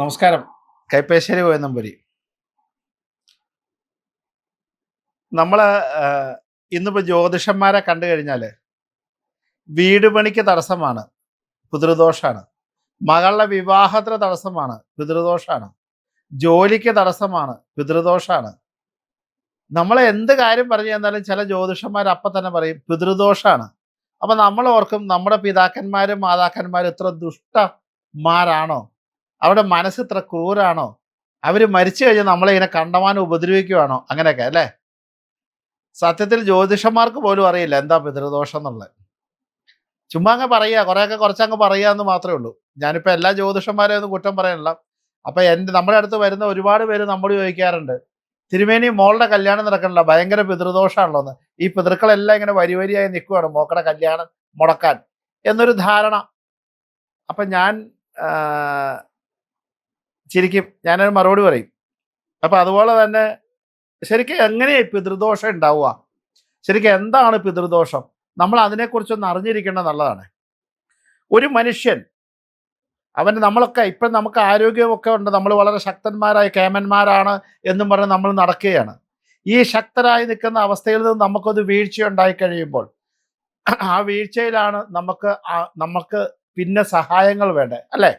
നമസ്കാരം. കൈപ്പേശ്ശേരി കോയനമ്പൂരി നമ്മൾ ഇന്നിപ്പോൾ ജ്യോതിഷന്മാരെ കണ്ടു കഴിഞ്ഞാൽ വീട് പണിക്ക് തടസ്സമാണ് പിതൃദോഷമാണ് മകളുടെ വിവാഹത്തിന് തടസ്സമാണ് പിതൃദോഷമാണ് ജോലിക്ക് തടസ്സമാണ് പിതൃദോഷമാണ് നമ്മൾ എന്ത് കാര്യം പറഞ്ഞു തന്നാലും ചില ജ്യോതിഷന്മാർ അപ്പം തന്നെ പറയും പിതൃദോഷമാണ് അപ്പം നമ്മൾ ഓർക്കും നമ്മുടെ പിതാക്കന്മാരും മാതാക്കന്മാരും ഇത്ര ദുഷ്ടന്മാരാണോ? അവരുടെ മനസ്സ് ഇത്ര ക്രൂരാണോ? അവർ മരിച്ചു കഴിഞ്ഞാൽ നമ്മളെ ഇങ്ങനെ കണ്ടമാനം ഉപദ്രവിക്കുവാണോ? അങ്ങനെയൊക്കെ അല്ലേ? സത്യത്തിൽ ജ്യോതിഷന്മാർക്ക് പോലും അറിയില്ല എന്താ പിതൃദോഷം എന്നുള്ളത്. ചുമ്മാ അങ്ങ് പറയുക കുറേയൊക്കെ കുറച്ചങ്ങ് പറയുക എന്ന് മാത്രമേ ഉള്ളൂ. ഞാനിപ്പോൾ എല്ലാ ജ്യോതിഷന്മാരെയും ഒന്നും കുറ്റം പറയാനില്ല അപ്പം എന്റെ നമ്മുടെ അടുത്ത് വരുന്ന ഒരുപാട് പേര് നമ്മോട് ചോദിക്കാറുണ്ട്. തിരുമേനി മോളുടെ കല്യാണം നടക്കണില്ല ഭയങ്കര പിതൃദോഷമാണല്ലോ എന്ന് ഈ പിതൃക്കളെല്ലാം ഇങ്ങനെ വരി വരിയായി നിൽക്കുവാണ് മോക്കടെ കല്യാണം മുടക്കാൻ എന്നൊരു ധാരണ. അപ്പം ഞാൻ ആ, ശരിക്കും ഞാനൊരു മറുപടി പറയും. അപ്പം അതുപോലെ തന്നെ ശരിക്കും എങ്ങനെയാണ് പിതൃദോഷം ഉണ്ടാവുക? ശരിക്കും എന്താണ് പിതൃദോഷം? നമ്മൾ അതിനെക്കുറിച്ചൊന്ന് അറിഞ്ഞിരിക്കേണ്ടത് നല്ലതാണ്. ഒരു മനുഷ്യൻ അവന് നമ്മളൊക്കെ ഇപ്പം നമുക്ക് ആരോഗ്യമൊക്കെ ഉണ്ട് നമ്മൾ വളരെ ശക്തന്മാരായ കേമന്മാരാണ് എന്നും പറഞ്ഞ് നമ്മൾ നടക്കുകയാണ്. ഈ ശക്തരായി നിൽക്കുന്ന അവസ്ഥയിൽ നിന്ന് നമുക്കൊരു വീഴ്ച ഉണ്ടായി കഴിയുമ്പോൾ ആ വീഴ്ചയിലാണ് നമുക്ക് നമുക്ക് പിന്നെ സഹായങ്ങൾ വേണ്ടത് അല്ലേ?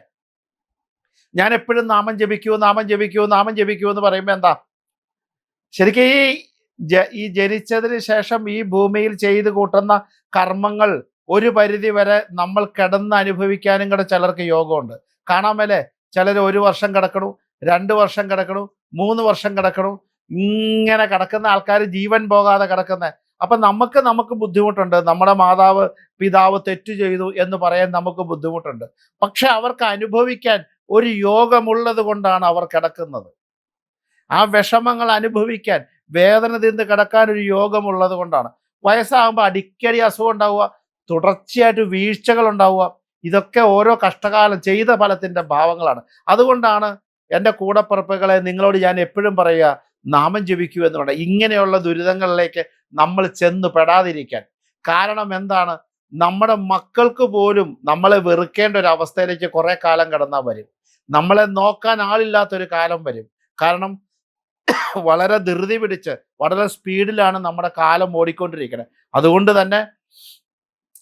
ഞാൻ എപ്പോഴും നാമം ജപിക്കൂ നാമം ജപിക്കൂ നാമം ജപിക്കൂ എന്ന് പറയുമ്പോൾ എന്താ? ശരിക്കും ഈ ജ- ഈ ജനിച്ചതിന് ശേഷം ഈ ഭൂമിയിൽ ചെയ്തു കൂട്ടുന്ന കർമ്മങ്ങൾ ഒരു പരിധി വരെ നമ്മൾ കിടന്ന് അനുഭവിക്കാനും കൂടെ ചിലർക്ക് യോഗമുണ്ട്. കാണാൻ മേലെ ചിലർ ഒരു വർഷം കിടക്കണു രണ്ട് വർഷം കിടക്കണു മൂന്ന് വർഷം കിടക്കണു ഇങ്ങനെ കിടക്കുന്ന ആൾക്കാർ ജീവൻ പോകാതെ കിടക്കുന്നത് അപ്പൊ നമുക്ക് നമുക്ക് ബുദ്ധിമുട്ടുണ്ട്. നമ്മുടെ മാതാവ് പിതാവ് തെറ്റു ചെയ്തു എന്ന് പറയാൻ നമുക്ക് ബുദ്ധിമുട്ടുണ്ട്. പക്ഷെ അവർക്ക് അനുഭവിക്കാൻ ഒരു യോഗമുള്ളത് കൊണ്ടാണ് അവർ കിടക്കുന്നത്. ആ വിഷമങ്ങൾ അനുഭവിക്കാൻ വേദന തിന്ന് കിടക്കാൻ ഒരു യോഗമുള്ളത് കൊണ്ടാണ്. വയസ്സാകുമ്പോൾ അടിക്കടി അസുഖം ഉണ്ടാവുക തുടർച്ചയായിട്ട് വീഴ്ചകൾ ഉണ്ടാവുക ഇതൊക്കെ ഓരോ കഷ്ടകാലം ചെയ്ത ഫലത്തിന്റെ ഭാവങ്ങളാണ്. അതുകൊണ്ടാണ് എന്റെ കൂടപ്പിറപ്പുകളെ നിങ്ങളോട് ഞാൻ എപ്പോഴും പറയുക നാമം ജപിക്കൂ എന്ന് പറയുന്നത് ഇങ്ങനെയുള്ള ദുരിതങ്ങളിലേക്ക് നമ്മൾ ചെന്ന് പെടാതിരിക്കാൻ. കാരണം എന്താണ്? നമ്മുടെ മക്കൾക്ക് പോലും നമ്മളെ വെറുക്കേണ്ട ഒരു അവസ്ഥയിലേക്ക് കുറേ കാലം കടന്നാൽ വരും. നമ്മളെ നോക്കാൻ ആളില്ലാത്തൊരു കാലം വരും. കാരണം വളരെ ധൃതി പിടിച്ച് വളരെ സ്പീഡിലാണ് നമ്മുടെ കാലം ഓടിക്കൊണ്ടിരിക്കുന്നത് അതുകൊണ്ട് തന്നെ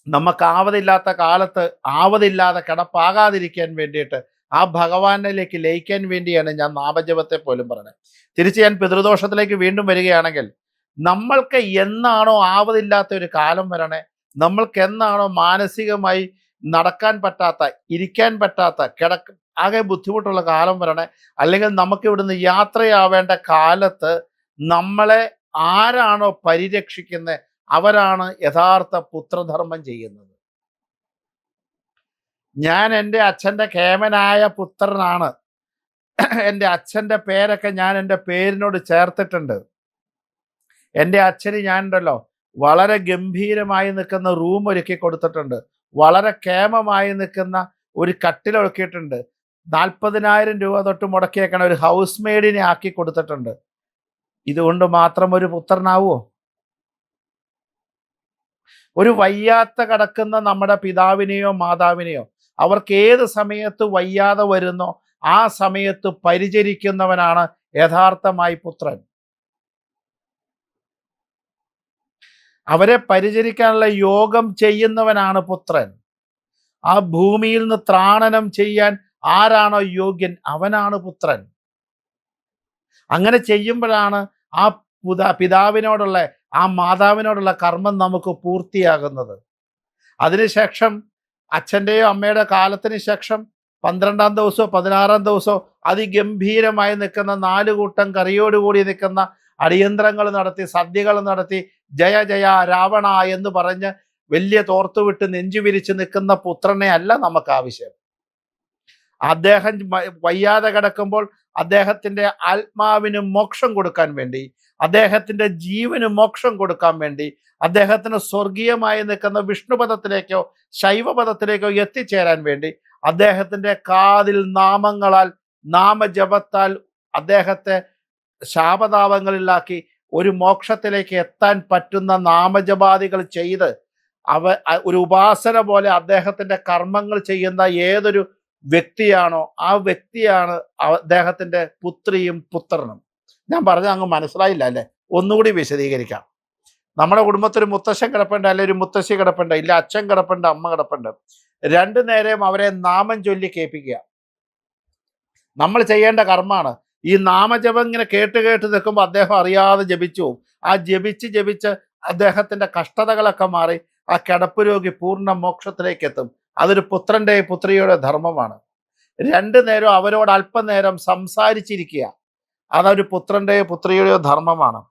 നമുക്ക് ആവതില്ലാത്ത കാലത്ത് ആവതില്ലാതെ കിടപ്പാകാതിരിക്കാൻ വേണ്ടിയിട്ട് ആ ഭഗവാനിലേക്ക് ലയിക്കാൻ വേണ്ടിയാണ് ഞാൻ നാമജപത്തെ പോലും പറഞ്ഞത്. തിരിച്ച് ഞാൻ പിതൃദോഷത്തിലേക്ക് വീണ്ടും വരികയാണെങ്കിൽ നമ്മൾക്ക് എന്നാണോ ആവതില്ലാത്ത ഒരു കാലം വരണേ? നമ്മൾക്ക് എന്നാണോ മാനസികമായി നടക്കാൻ പറ്റാത്ത ഇരിക്കാൻ പറ്റാത്ത കിടക്ക ആകെ ബുദ്ധിമുട്ടുള്ള കാലം വരണേ. അല്ലെങ്കിൽ നമുക്ക് ഇവിടുന്ന് യാത്രയാവേണ്ട കാലത്ത് നമ്മളെ ആരാണോ പരിരക്ഷിക്കുന്നത് അവരാണ് യഥാർത്ഥ പുത്രധർമ്മം ചെയ്യുന്നത്. ഞാൻ എന്റെ അച്ഛന്റെ കേമനായ പുത്രനാണ്. എന്റെ അച്ഛന്റെ പേരൊക്കെ ഞാൻ എന്റെ പേരിനോട് ചേർത്തിട്ടുണ്ട്. എന്റെ അച്ഛന് ഞാൻ ഉണ്ടല്ലോ വളരെ ഗംഭീരമായി നിൽക്കുന്ന റൂം ഒരുക്കി കൊടുത്തിട്ടുണ്ട്. വളരെ കേമമായി നിൽക്കുന്ന ഒരു കട്ടിലൊരുക്കിയിട്ടുണ്ട്. നാൽപ്പതിനായിരം രൂപ തൊട്ട് മുടക്കിയേക്കണ ഒരു ഹൗസ് മെയ്ഡിനെ ആക്കി കൊടുത്തിട്ടുണ്ട്. ഇതുകൊണ്ട് മാത്രം ഒരു പുത്രനാവോ ഒരു വയ്യാത്ത കിടക്കുന്ന നമ്മുടെ പിതാവിനെയോ മാതാവിനെയോ അവർക്ക് ഏത് സമയത്ത് വയ്യാതെ വരുന്നോ ആ സമയത്ത് പരിചരിക്കുന്നവനാണ് യഥാർത്ഥമായി പുത്രൻ. അവരെ പരിചരിക്കാനുള്ള യോഗം ചെയ്യുന്നവനാണ് പുത്രൻ. ആ ഭൂമിയിൽ നിന്ന് ത്രാണനം ചെയ്യാൻ ആരാണോ യോഗ്യൻ അവനാണ് പുത്രൻ. അങ്ങനെ ചെയ്യുമ്പോഴാണ് ആ പുത പിതാവിനോടുള്ള ആ മാതാവിനോടുള്ള കർമ്മം നമുക്ക് പൂർത്തിയാകുന്നത്. അതിനുശേഷം അച്ഛന്റെയോ അമ്മയുടെ കാലത്തിന് ശേഷം പന്ത്രണ്ടാം ദിവസമോ പതിനാറാം ദിവസമോ അതിഗംഭീരമായി നിൽക്കുന്ന നാല് കൂട്ടം കറിയോടുകൂടി നിൽക്കുന്ന അടിയന്ത്രങ്ങൾ നടത്തി സദ്യകൾ നടത്തി ജയ ജയ രാവണ എന്ന് പറഞ്ഞ് വലിയ തോർത്തുവിട്ട് നെഞ്ചു വിരിച്ച് നിൽക്കുന്ന പുത്രനെ അല്ല നമുക്ക് ആവശ്യം. അദ്ദേഹം വയ്യാതെ കിടക്കുമ്പോൾ അദ്ദേഹത്തിന്റെ ആത്മാവിന് മോക്ഷം കൊടുക്കാൻ വേണ്ടി അദ്ദേഹത്തിന്റെ ജീവന് മോക്ഷം കൊടുക്കാൻ വേണ്ടി അദ്ദേഹത്തിന് സ്വർഗീയമായി നിൽക്കുന്ന വിഷ്ണുപദത്തിലേക്കോ ശൈവപദത്തിലേക്കോ എത്തിച്ചേരാൻ വേണ്ടി അദ്ദേഹത്തിന്റെ കാതിൽ നാമങ്ങളാൽ നാമജപത്താൽ അദ്ദേഹത്തെ ശാപതാപങ്ങളിലാക്കി ഒരു മോക്ഷത്തിലേക്ക് എത്താൻ പറ്റുന്ന നാമജപാദികൾ ചെയ്ത് അവ ഒരു ഉപാസന പോലെ അദ്ദേഹത്തിന്റെ കർമ്മങ്ങൾ ചെയ്യുന്ന ഏതൊരു വ്യക്തിയാണോ? ആ വ്യക്തിയാണ് അദ്ദേഹത്തിന്റെ പുത്രിയും പുത്രനും. ഞാൻ പറഞ്ഞ അങ്ങ് മനസ്സിലായില്ല അല്ലേ? ഒന്നുകൂടി വിശദീകരിക്കാം. നമ്മുടെ കുടുംബത്തിൽ ഒരു മുത്തശ്ശൻ കിടപ്പുണ്ട് അല്ലെ ഒരു മുത്തശ്ശി കിടപ്പുണ്ട് ഇല്ല അച്ഛൻ കിടപ്പുണ്ട് അമ്മ കിടപ്പുണ്ട്. രണ്ടു നേരം അവരെ നാമം ചൊല്ലി കേൾപ്പിക്കുക. നമ്മൾ ചെയ്യേണ്ട കർമ്മമാണ്. ഈ നാമജപം ഇങ്ങനെ കേട്ട് കേട്ട് നിൽക്കുമ്പോൾ അദ്ദേഹം അറിയാതെ ജപിച്ചു ആ ജപിച്ച് ജപിച്ച് അദ്ദേഹത്തിന്റെ കഷ്ടതകളൊക്കെ മാറി ആ കിടപ്പ് രോഗി പൂർണ മോക്ഷത്തിലേക്ക് എത്തും. അതൊരു പുത്രന്റെ പുത്രിയുടെ ധർമ്മമാണ്. രണ്ടു നേരം അവരോട് അല്പനേരം സംസാരിച്ചിരിക്കുക അതൊരു പുത്രന്റെ പുത്രിയുടെയോ ധർമ്മമാണ്.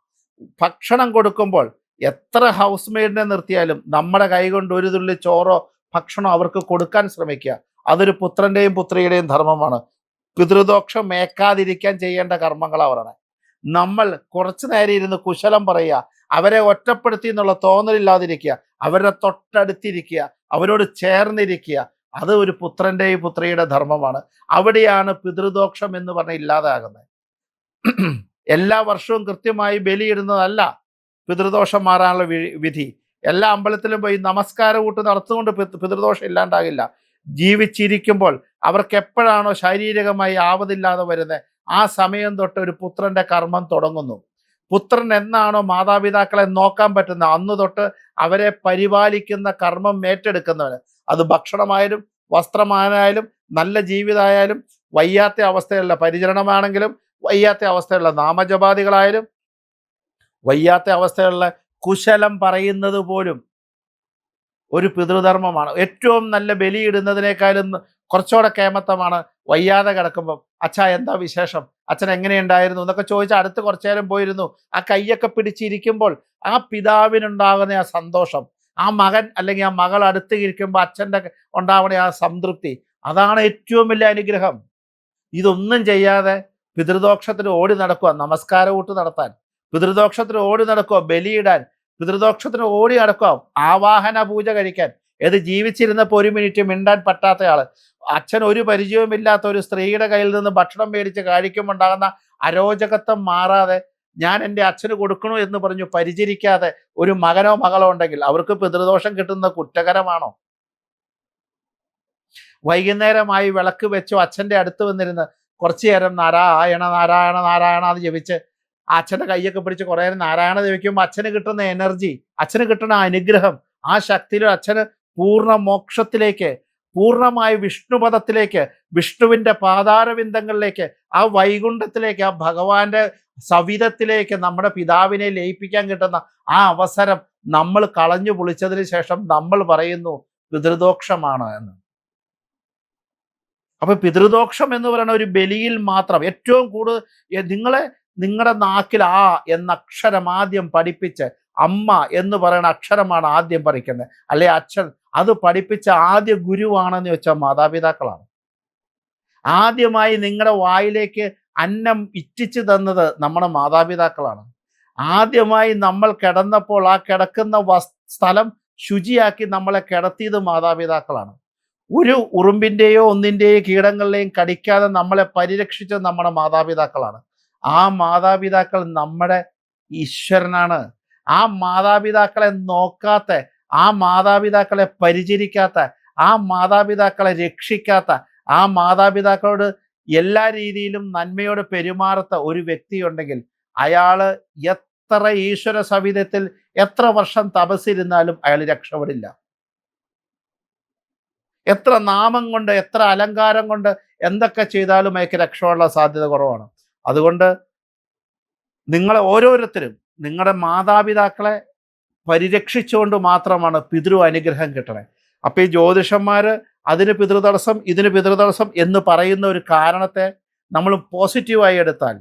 ഭക്ഷണം കൊടുക്കുമ്പോൾ എത്ര ഹൗസ് മെയ്ഡിനെ നിർത്തിയാലും നമ്മുടെ കൈകൊണ്ട് ഒരു തുള്ളി ചോറോ ഭക്ഷണോ അവർക്ക് കൊടുക്കാൻ ശ്രമിക്കുക. അതൊരു പുത്രന്റെയും പുത്രിയുടെയും ധർമ്മമാണ്. പിതൃദോക്ഷം മേക്കാതിരിക്കാൻ ചെയ്യേണ്ട കർമ്മങ്ങൾ അവരാണ് നമ്മൾ കുറച്ചു നേരം ഇരുന്ന് കുശലം പറയുക അവരെ ഒറ്റപ്പെടുത്തി എന്നുള്ള തോന്നലില്ലാതിരിക്കുക അവരുടെ തൊട്ടടുത്തിരിക്കുക അവരോട് ചേർന്നിരിക്കുക. അത് ഒരു പുത്രന്റെയും പുത്രിയുടെ ധർമ്മമാണ്. അവിടെയാണ് പിതൃദോഷം എന്ന് പറഞ്ഞ് ഇല്ലാതാകുന്നത്. എല്ലാ വർഷവും കൃത്യമായി ബലിയിടുന്നതല്ല പിതൃദോഷം മാറാനുള്ള വിധി. എല്ലാ അമ്പലത്തിലും പോയി നമസ്കാര കൂട്ട് നടത്തുകൊണ്ട് പിതൃദോഷം ഇല്ലാണ്ടാകില്ല. ജീവിച്ചിരിക്കുമ്പോൾ അവർക്ക് എപ്പോഴാണോ ശാരീരികമായി ആവതില്ലാതെ വരുന്നത് ആ സമയം തൊട്ട് ഒരു പുത്രന്റെ കർമ്മം തുടങ്ങുന്നു. പുത്രൻ എന്നാണോ മാതാപിതാക്കളെ നോക്കാൻ പറ്റുന്നത്? അന്ന് തൊട്ട് അവരെ പരിപാലിക്കുന്ന കർമ്മം ഏറ്റെടുക്കുന്നവന്. അത് ഭക്ഷണമായാലും വസ്ത്രമായാലും നല്ല ജീവിതമായാലും വയ്യാത്ത അവസ്ഥയുള്ള പരിചരണമാണെങ്കിലും വയ്യാത്ത അവസ്ഥയുള്ള നാമജപാദികളായാലും വയ്യാത്ത അവസ്ഥയുള്ള കുശലം പറയുന്നത് പോലും ഒരു പിതൃധർമ്മമാണ്. ഏറ്റവും നല്ല ബലിയിടുന്നതിനേക്കാളും കുറച്ചുകൂടെ കേമത്തമാണ് വയ്യാതെ കിടക്കുമ്പം അച്ഛ എന്താ വിശേഷം? അച്ഛൻ എങ്ങനെയുണ്ടായിരുന്നു? എന്നൊക്കെ ചോദിച്ചാൽ അടുത്ത് കുറച്ചു നേരം പോയിരുന്നു. ആ കൈയൊക്കെ പിടിച്ചിരിക്കുമ്പോൾ ആ പിതാവിനുണ്ടാകുന്ന ആ സന്തോഷം ആ മകൻ അല്ലെങ്കിൽ ആ മകൾ അടുത്ത് ഇരിക്കുമ്പോൾ അച്ഛന്റെ ഉണ്ടാവുന്ന ആ സംതൃപ്തി അതാണ് ഏറ്റവും വലിയ അനുഗ്രഹം. ഇതൊന്നും ചെയ്യാതെ പിതൃദോക്ഷത്തിന് ഓടി നടക്കുക നമസ്കാര കൂട്ട് നടത്താൻ. പിതൃദോക്ഷത്തിന് ഓടി നടക്കുക ബലിയിടാൻ. പിതൃദോക്ഷത്തിന് ഓടി നടക്കുക ആവാഹന പൂജ കഴിക്കാൻ. ഏത് ജീവിച്ചിരുന്നപ്പോൾ ഒരു മിനിറ്റ് മിണ്ടാൻ പറ്റാത്ത ആൾ അച്ഛൻ ഒരു പരിചയവുമില്ലാത്ത ഒരു സ്ത്രീയുടെ കയ്യിൽ നിന്ന് ഭക്ഷണം മേടിച്ച് കഴിക്കുമ്പോൾ ഉണ്ടാകുന്ന അരോചകത്വം മാറാതെ ഞാൻ എന്റെ അച്ഛന് കൊടുക്കണു എന്ന് പറഞ്ഞു പരിചരിക്കാതെ ഒരു മകനോ മകളോ ഉണ്ടെങ്കിൽ അവർക്ക് പിതൃദോഷം കിട്ടുന്ന കുറ്റകരമാണോ? വൈകുന്നേരമായി വിളക്ക് വെച്ചോ അച്ഛന്റെ അടുത്ത് വന്നിരുന്ന് കുറച്ചു നേരം നാരായണ നാരായണ നാരായണ എന്ന് ജപിച്ച് അച്ഛന്റെ കൈയൊക്കെ പിടിച്ച് കുറേ നേരം നാരായണ ജപിക്കുമ്പോൾ അച്ഛന് കിട്ടുന്ന എനർജി അച്ഛന് കിട്ടുന്ന അനുഗ്രഹം ആ ശക്തിയിൽ അച്ഛന് പൂർണ മോക്ഷത്തിലേക്ക് പൂർണമായ വിഷ്ണുപദത്തിലേക്ക് വിഷ്ണുവിന്റെ പാതാരവിന്ദങ്ങളിലേക്ക് ആ വൈകുണ്ഠത്തിലേക്ക് ആ ഭഗവാന്റെ സവിധത്തിലേക്ക് നമ്മുടെ പിതാവിനെ ലയിപ്പിക്കാൻ കിട്ടുന്ന ആ അവസരം നമ്മൾ കളഞ്ഞു പൊളിച്ചതിന് ശേഷം നമ്മൾ പറയുന്നു പിതൃദോക്ഷമാണ് എന്ന്. അപ്പൊ പിതൃദോക്ഷം എന്ന് പറയുന്ന ഒരു ബലിയിൽ മാത്രം ഏറ്റവും കൂടുതൽ നിങ്ങളെ നിങ്ങളുടെ നാക്കിൽ ആ എന്ന അക്ഷരം ആദ്യം പഠിപ്പിച്ച് അമ്മ എന്ന് പറയുന്ന അക്ഷരമാണ് ആദ്യം പഠിക്കുന്നത്. അല്ലെ അച്ഛൻ? അത് പഠിപ്പിച്ച ആദ്യ ഗുരുവാണെന്ന് വെച്ചാൽ മാതാപിതാക്കളാണ്. ആദ്യമായി നിങ്ങളുടെ വായിലേക്ക് അന്നം ഇറ്റിച്ചു തന്നത് നമ്മുടെ മാതാപിതാക്കളാണ്. ആദ്യമായി നമ്മൾ കിടന്നപ്പോൾ ആ കിടക്കുന്ന സ്ഥലം ശുചിയാക്കി നമ്മളെ കിടത്തിയത് മാതാപിതാക്കളാണ്. ഒരു ഉറുമ്പിന്റെയോ ഒന്നിന്റെയോ കീടങ്ങളിലെയും കടിക്കാതെ നമ്മളെ പരിരക്ഷിച്ചത് നമ്മുടെ മാതാപിതാക്കളാണ്. ആ മാതാപിതാക്കൾ നമ്മുടെ ഈശ്വരനാണ്. ആ മാതാപിതാക്കളെ നോക്കാത്ത ആ മാതാപിതാക്കളെ പരിചരിക്കാത്ത ആ മാതാപിതാക്കളെ രക്ഷിക്കാത്ത ആ മാതാപിതാക്കളോട് എല്ലാ രീതിയിലും നന്മയോട് പെരുമാറാത്ത ഒരു വ്യക്തിയുണ്ടെങ്കിൽ അയാൾ എത്ര ഈശ്വര സവിധത്തിൽ എത്ര വർഷം തപസ്സിരുന്നാലും അയാൾ രക്ഷപ്പെടില്ല. എത്ര നാമം കൊണ്ട് എത്ര അലങ്കാരം കൊണ്ട് എന്തൊക്കെ ചെയ്താലും അയാൾക്ക് രക്ഷപ്പെടാനുള്ള സാധ്യത കുറവാണ്. അതുകൊണ്ട് നിങ്ങളെ ഓരോരുത്തരും നിങ്ങളുടെ മാതാപിതാക്കളെ പരിരക്ഷിച്ചുകൊണ്ട് മാത്രമാണ് പിതൃ അനുഗ്രഹം കിട്ടണേ. അപ്പോൾ ഈ ജ്യോതിഷന്മാർ അതിന് പിതൃതടസ്സം ഇതിന് പിതൃതടസ്സം എന്ന് പറയുന്ന ഒരു കാരണത്തെ നമ്മൾ പോസിറ്റീവായി എടുത്താൽ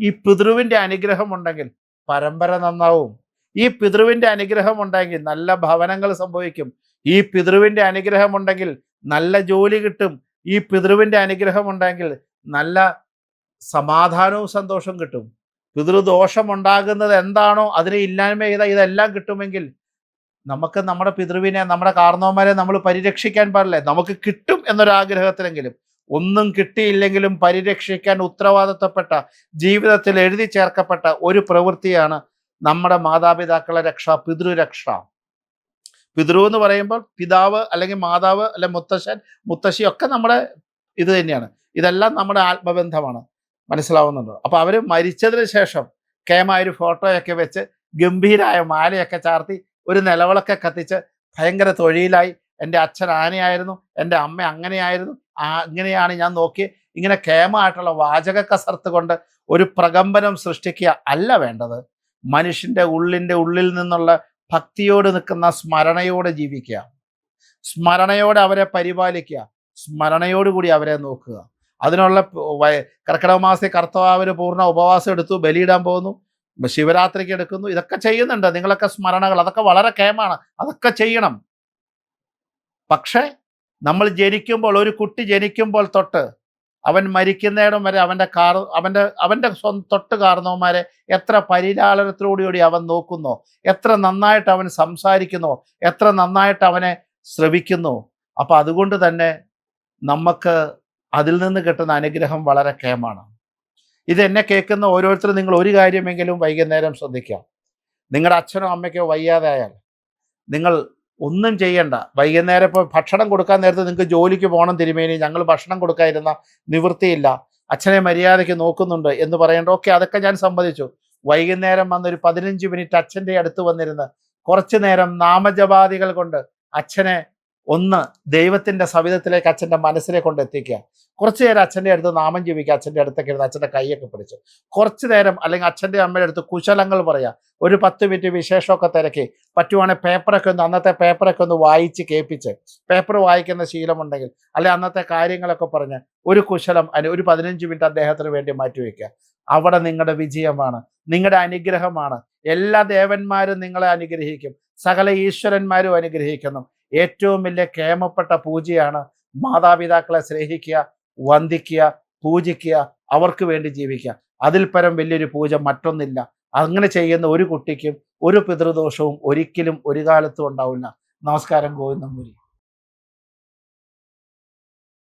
ഈ പിതൃവിന്റെ അനുഗ്രഹം ഉണ്ടെങ്കിൽ പരമ്പര നന്നാവും. ഈ പിതൃവിന്റെ അനുഗ്രഹം ഉണ്ടെങ്കിൽ നല്ല ഭവനങ്ങൾ സംഭവിക്കും. ഈ പിതൃവിന്റെ അനുഗ്രഹം ഉണ്ടെങ്കിൽ നല്ല ജോലി കിട്ടും. ഈ പിതൃവിന്റെ അനുഗ്രഹം ഉണ്ടെങ്കിൽ നല്ല സമാധാനവും സന്തോഷവും കിട്ടും. പിതൃദോഷം ഉണ്ടാകുന്നത് എന്താണോ അതിനെ ഇല്ലായ്മ ചെയ്ത ഇതെല്ലാം കിട്ടുമെങ്കിൽ നമുക്ക് നമ്മുടെ പിതൃവിനെ നമ്മുടെ കാർന്നവന്മാരെ നമ്മൾ പരിരക്ഷിക്കാൻ പാടില്ലേ? നമുക്ക് കിട്ടും എന്നൊരാഗ്രഹത്തിലെങ്കിലും. ഒന്നും കിട്ടിയില്ലെങ്കിലും പരിരക്ഷിക്കാൻ ഉത്തരവാദിത്തപ്പെട്ട ജീവിതത്തിൽ എഴുതി ചേർക്കപ്പെട്ട ഒരു പ്രവൃത്തിയാണ് നമ്മുടെ മാതാപിതാക്കളെ രക്ഷ പിതൃരക്ഷ. പിതൃ എന്ന് പറയുമ്പോൾ പിതാവ് അല്ലെങ്കിൽ മാതാവ് അല്ലെ മുത്തശ്ശൻ മുത്തശ്ശി ഒക്കെ നമ്മുടെ ഇത് തന്നെയാണ്. ഇതെല്ലാം നമ്മുടെ ആത്മബന്ധമാണ്. മനസ്സിലാവുന്നുണ്ടോ. അപ്പോൾ അവർ മരിച്ചതിന് ശേഷം കേമായ ഒരു ഫോട്ടോയൊക്കെ വെച്ച് ഗംഭീരായ മാലയൊക്കെ ചാർത്തി ഒരു നിലവിളക്കെ കത്തിച്ച് ഭയങ്കര തൊഴിലായി. എന്റെ അച്ഛൻ ആനയായിരുന്നു എന്റെ അമ്മ അങ്ങനെയായിരുന്നു. അങ്ങനെയാണ് ഞാൻ നോക്കി ഇങ്ങനെ കേമായിട്ടുള്ള വാചക കസർത്ത് കൊണ്ട് ഒരു പ്രകമ്പനം സൃഷ്ടിക്കുക അല്ല വേണ്ടത്. മനുഷ്യന്റെ ഉള്ളിന്റെ ഉള്ളിൽ നിന്നുള്ള ഭക്തിയോട് നിൽക്കുന്ന സ്മരണയോടെ ജീവിക്കുക. സ്മരണയോടെ അവരെ പരിപാലിക്കുക. സ്മരണയോടുകൂടി അവരെ നോക്കുക. അതിനുള്ള കർക്കിടക മാസത്തിൽ കർത്തവാവിന് പൂർണ ഉപവാസം എടുത്തു ബലിയിടാൻ പോകുന്നു ശിവരാത്രിക്ക് എടുക്കുന്നു. ഇതൊക്കെ ചെയ്യുന്നുണ്ട്. നിങ്ങളൊക്കെ സ്മരണകൾ അതൊക്കെ വളരെ കേമാണ് അതൊക്കെ ചെയ്യണം. പക്ഷേ നമ്മൾ ജനിക്കുമ്പോൾ ഒരു കുട്ടി ജനിക്കുമ്പോൾ തൊട്ട് അവൻ മരിക്കുന്നിടം വരെ അവന്റെ കാർ അവന്റെ അവന്റെ സ്വന്തം തൊട്ട് കാർന്നവന്മാരെ എത്ര പരിലാളനത്തോടുകൂടി അവൻ നോക്കുന്നു? എത്ര നന്നായിട്ട് അവൻ സംസാരിക്കുന്നു? എത്ര നന്നായിട്ട് അവനെ ശ്രവിക്കുന്നു? അപ്പം അതുകൊണ്ട് തന്നെ നമുക്ക് അതിൽ നിന്ന് കിട്ടുന്ന അനുഗ്രഹം വളരെ കേമാണ്. ഇത് എന്നെ കേൾക്കുന്ന ഓരോരുത്തരും നിങ്ങൾ ഒരു കാര്യമെങ്കിലും വൈകുന്നേരം ശ്രദ്ധിക്കുക. നിങ്ങളുടെ അച്ഛനോ അമ്മയ്ക്കോ വയ്യാതായാൽ നിങ്ങൾ ഒന്നും ചെയ്യണ്ട. വൈകുന്നേരം ഇപ്പോൾ ഭക്ഷണം കൊടുക്കാൻ നേരത്ത് നിങ്ങൾക്ക് ജോലിക്ക് പോകണം തിരുമേനി. ഞങ്ങൾ ഭക്ഷണം കൊടുക്കാതിരുന്ന നിവൃത്തിയില്ല. അച്ഛനെ മര്യാദയ്ക്ക് നോക്കുന്നുണ്ട് എന്ന് പറയേണ്ട ഓക്കെ അതൊക്കെ ഞാൻ സമ്മതിച്ചു. വൈകുന്നേരം വന്നൊരു പതിനഞ്ച് മിനിറ്റ് അച്ഛന്റെ അടുത്ത് വന്നിരുന്ന് കുറച്ചു നേരം നാമജപാദികൾ കൊണ്ട് അച്ഛനെ ഒന്ന് ദൈവത്തിന്റെ സവിധത്തിലേക്ക് അച്ഛന്റെ മനസ്സിനെ കൊണ്ട് എത്തിക്കുക. കുറച്ചു നേരം അച്ഛന്റെ അടുത്ത് നാമം ജീവിക്കുക അച്ഛന്റെ അടുത്തൊക്കെ ഇരുന്ന് അച്ഛന്റെ കൈയൊക്കെ പിടിച്ച്. കുറച്ചു നേരം അല്ലെങ്കിൽ അച്ഛന്റെ അമ്മയുടെ അടുത്ത് കുശലങ്ങൾ പറയാ. ഒരു പത്ത് മിനിറ്റ് വിശേഷമൊക്കെ തിരക്കി. പറ്റുവാണെങ്കിൽ പേപ്പറൊക്കെ ഒന്ന് അന്നത്തെ പേപ്പറൊക്കെ ഒന്ന് വായിച്ച് കേൾപ്പിച്ച്. പേപ്പർ വായിക്കുന്ന ശീലമുണ്ടെങ്കിൽ അല്ലെ അന്നത്തെ കാര്യങ്ങളൊക്കെ പറഞ്ഞ് ഒരു കുശലം അനു ഒരു പതിനഞ്ച് മിനിറ്റ് അദ്ദേഹത്തിന് വേണ്ടി മാറ്റിവെക്കുക അവിടെ നിങ്ങളുടെ വിജയമാണ്. നിങ്ങളുടെ അനുഗ്രഹമാണ്. എല്ലാ ദേവന്മാരും നിങ്ങളെ അനുഗ്രഹിക്കും. സകല ഈശ്വരന്മാരും അനുഗ്രഹിക്കുന്നു. ഏറ്റവും വലിയ കേമപ്പെട്ട പൂജയാണ് മാതാപിതാക്കളെ സ്നേഹിക്കുക വന്ദിക്കുക പൂജിക്കുക അവർക്ക് വേണ്ടി ജീവിക്കുക. അതിൽ പരം വലിയൊരു പൂജ മറ്റൊന്നില്ല. അങ്ങനെ ചെയ്യുന്ന ഒരു കുട്ടിക്കും ഒരു പിതൃദോഷവും ഒരിക്കലും ഒരു കാലത്തും ഉണ്ടാവില്ല. നമസ്കാരം ഗോവിന്ദമുരി